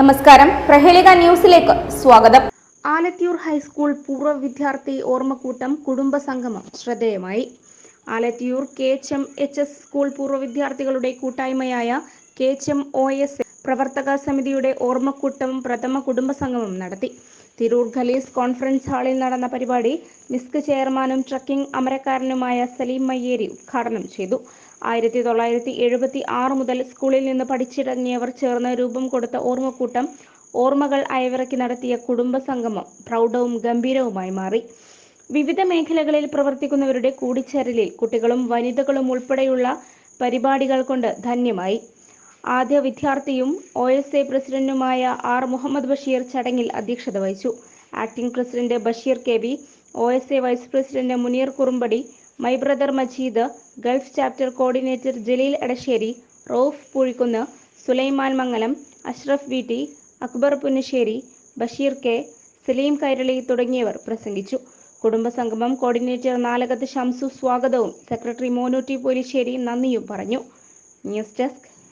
നമസ്കാരം. പ്രഹേളിക ന്യൂസിലേക്ക് സ്വാഗതം. ആലത്തിയൂർ ഹൈസ്കൂൾ പൂർവ വിദ്യാർത്ഥി ഓർമ്മക്കൂട്ടം കുടുംബ സംഗമം ശ്രദ്ധേയമായി. Alathiyur K H M H S school പൂർവ വിദ്യാർത്ഥികളുടെ കൂട്ടായ്മയായ K H M O S പ്രവർത്തക സമിതിയുടെ ഓർമ്മക്കൂട്ടവും പ്രഥമ കുടുംബ സംഗമം നടത്തി. തിരൂർ ഖലീസ് കോൺഫറൻസ് ഹാളിൽ നടന്ന പരിപാടി മിസ്ക് ചെയർമാനും ട്രക്കിംഗ് അമരക്കാരനുമായ സലീം മയ്യേരി ഉദ്ഘാടനം ചെയ്തു. ആയിരത്തി തൊള്ളായിരത്തി എഴുപത്തി ആറ് മുതൽ സ്കൂളിൽ നിന്ന് പഠിച്ചിറങ്ങിയവർ ചേർന്ന് രൂപം കൊടുത്ത ഓർമ്മക്കൂട്ടം ഓർമ്മകൾ അയവിറക്കി നടത്തിയ കുടുംബ സംഗമം പ്രൗഢവും ഗംഭീരവുമായി മാറി. വിവിധ മേഖലകളിൽ പ്രവർത്തിക്കുന്നവരുടെ കൂടിച്ചേരലിൽ കുട്ടികളും വനിതകളും ഉൾപ്പെടെയുള്ള പരിപാടികൾ കൊണ്ട് ധന്യമായി. ആദ്യ വിദ്യാർത്ഥിയും ഒ എസ് എ പ്രസിഡന്റുമായ ആർ മുഹമ്മദ് ബഷീർ ചടങ്ങിൽ അധ്യക്ഷത വഹിച്ചു. Acting president Basheer K V O S A vice president Muneer Kurumbadi my brother Majeed Gulf chapter coordinator Jaleel Edassery Rauf Poozhikkunnu Sulaiman Mangalam Ashraf V T Akbar Punnassery Basheer K Saleem Kairali തുടങ്ങിയവർ പ്രസംഗിച്ചു. കുടുംബസംഗമം coordinator Nalakath Shamsu സ്വാഗതവും secretary മോനൂട്ടി Poleessery നന്ദിയും പറഞ്ഞു. News desk